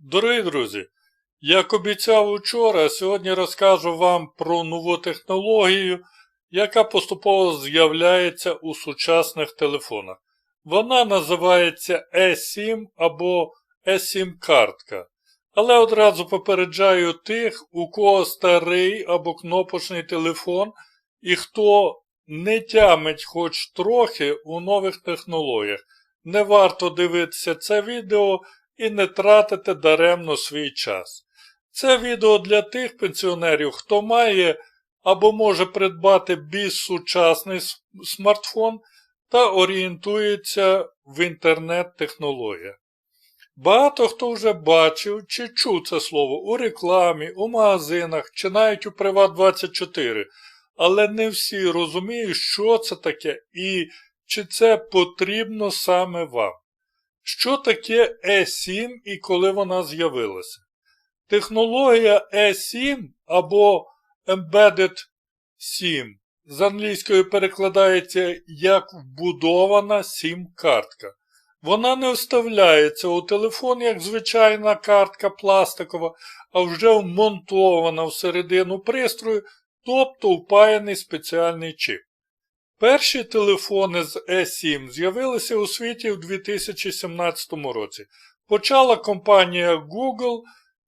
Дорогі друзі, як обіцяв учора, сьогодні розкажу вам про нову технологію, яка поступово з'являється у сучасних телефонах. Вона називається eSIM або eSIM-картка. Але одразу попереджаю тих, у кого старий або кнопочний телефон і хто не тямить хоч трохи у нових технологіях. Не варто дивитися це відео і не тратити даремно свій час. Це відео для тих пенсіонерів, хто має або може придбати більш сучасний смартфон та орієнтується в інтернет-технологіях. Багато хто вже бачив чи чув це слово у рекламі, у магазинах чи навіть у Приват24, але не всі розуміють, що це таке і чи це потрібно саме вам. Що таке E7 і коли вона з'явилася? Технологія E7 або Embedded SIM з англійської перекладається як вбудована SIM-картка. Вона не вставляється у телефон як звичайна картка пластикова, а вже вмонтована всередину пристрою, тобто впаяний спеціальний чип. Перші телефони з E7 з'явилися у світі в 2017 році. Почала компанія Google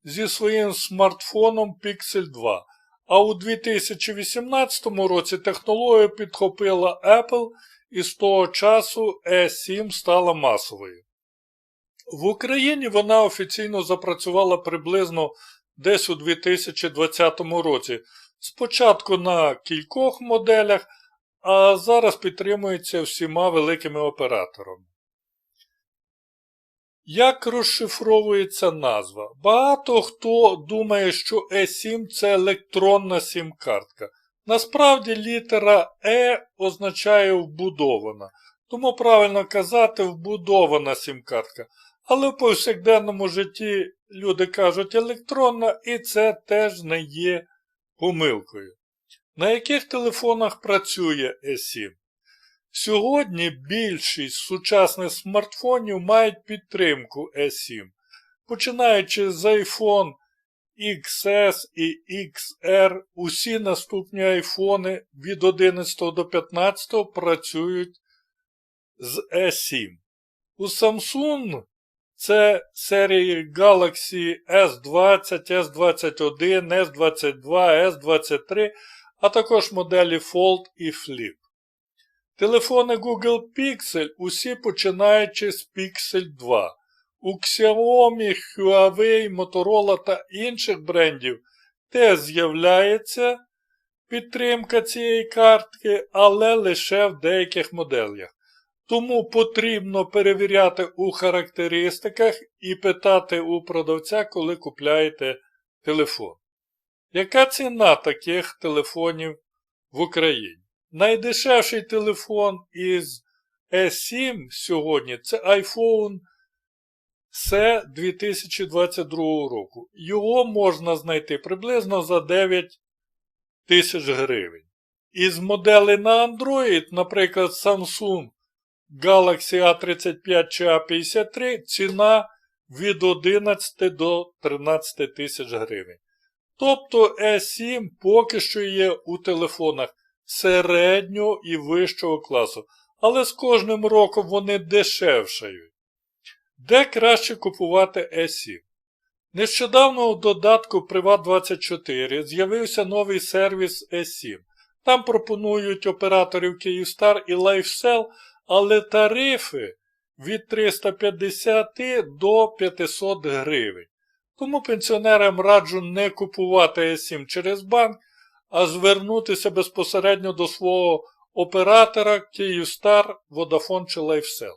зі своїм смартфоном Pixel 2, а у 2018 році технологію підхопила Apple і з того часу E7 стала масовою. В Україні вона офіційно запрацювала приблизно десь у 2020 році. Спочатку на кількох моделях а зараз підтримується всіма великими операторами. Як розшифровується назва? Багато хто думає, що E7 це електронна сім-картка. Насправді літера E означає вбудована, тому правильно казати вбудована сім-картка. Але в повсякденному житті люди кажуть електронна, і це теж не є помилкою. На яких телефонах працює E7? Сьогодні більшість сучасних смартфонів мають підтримку E7, починаючи з iPhone XS і XR, усі наступні айфони від 11 до 15 працюють з E7. У Samsung це серії Galaxy S20, S21, S22, S23 а також моделі Fold і Flip. Телефони Google Pixel усі починаючи з Pixel 2. У Xiaomi, Huawei, Motorola та інших брендів теж з'являється підтримка цієї картки, але лише в деяких моделях. Тому потрібно перевіряти у характеристиках і питати у продавця, коли купляєте телефон. Яка ціна таких телефонів в Україні? Найдешевший телефон із S7 сьогодні це iPhone C 2022 року. Його можна знайти приблизно за 9 тисяч гривень. Із моделей на Android, наприклад, Samsung Galaxy A35 чи A53, ціна від 11 до 13 тисяч гривень. Тобто E7 поки що є у телефонах середнього і вищого класу, але з кожним роком вони дешевшають. Де краще купувати E7? Нещодавно у додатку Privat24 з'явився новий сервіс E7. Там пропонують операторів Kyivstar і LifeSell, але тарифи від 350 до 500 гривень. Тому пенсіонерам раджу не купувати E7 через банк, а звернутися безпосередньо до свого оператора Kyivstar, Vodafone чи LifeSell.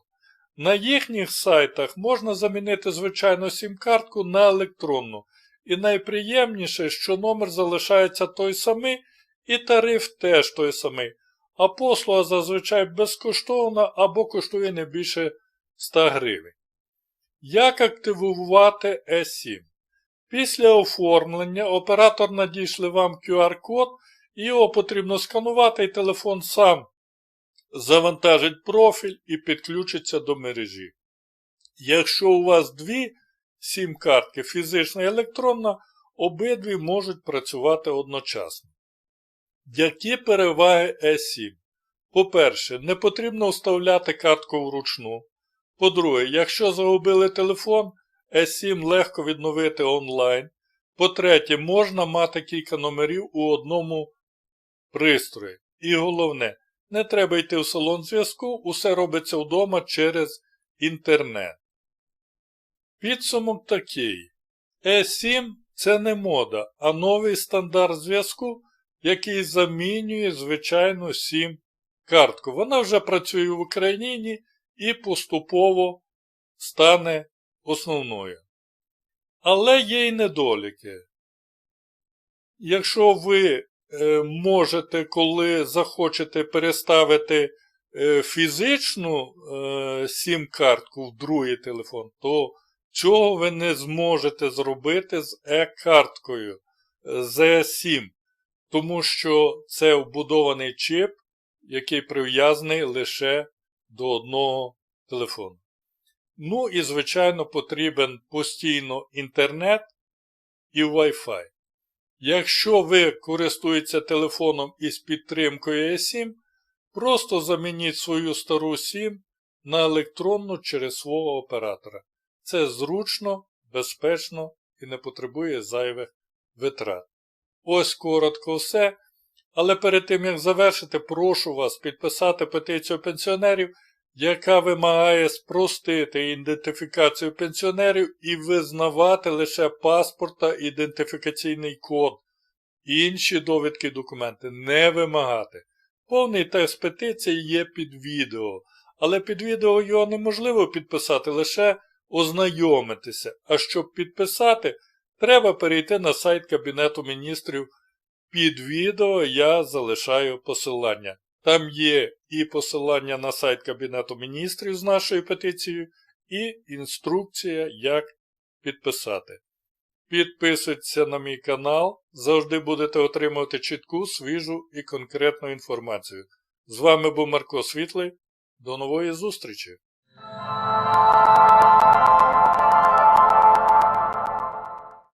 На їхніх сайтах можна замінити звичайну сім-картку на електронну. І найприємніше, що номер залишається той самий, і тариф теж той самий, а послуга зазвичай безкоштовна або коштує не більше 100 гривень. Як активувати E7? Після оформлення оператор надійшли вам QR-код, його потрібно сканувати, і телефон сам завантажить профіль і підключиться до мережі. Якщо у вас дві сім-картки фізична і електронна, обидві можуть працювати одночасно. Які переваги E7? По-перше, не потрібно вставляти картку вручну. По-друге, якщо загубили телефон, E7 легко відновити онлайн. По-третє, можна мати кілька номерів у одному пристрої. І головне, не треба йти в салон зв'язку, усе робиться вдома через інтернет. Підсумок такий. E7 це не мода, а новий стандарт зв'язку, який замінює звичайну SIM картку. Вона вже працює в Україні і поступово стане основною. Але є й недоліки. Якщо ви е, можете, коли захочете переставити е, фізичну е, сім-картку в другий телефон, то цього ви не зможете зробити з е-карткою з E7, тому що це вбудований чип, який прив'язаний лише до одного телефону. Ну і, звичайно, потрібен постійно інтернет і Wi-Fi. Якщо ви користуєтеся телефоном із підтримкою E7, просто замініть свою стару SIM на електронну через свого оператора. Це зручно, безпечно і не потребує зайвих витрат. Ось коротко все. Але перед тим як завершити, прошу вас підписати петицію пенсіонерів, яка вимагає спростити ідентифікацію пенсіонерів і визнавати лише паспорт та ідентифікаційний код. Інші довідки документи не вимагати. Повний текст петиції є під відео, але під відео його неможливо підписати, лише ознайомитися. А щоб підписати, треба перейти на сайт Кабінету міністрів. Під відео я залишаю посилання. Там є і посилання на сайт Кабінету міністрів з нашою петицією, і інструкція, як підписати. Підписуйтеся на мій канал, завжди будете отримувати чітку, свіжу і конкретну інформацію. З вами був Марко Світлий. До нової зустрічі!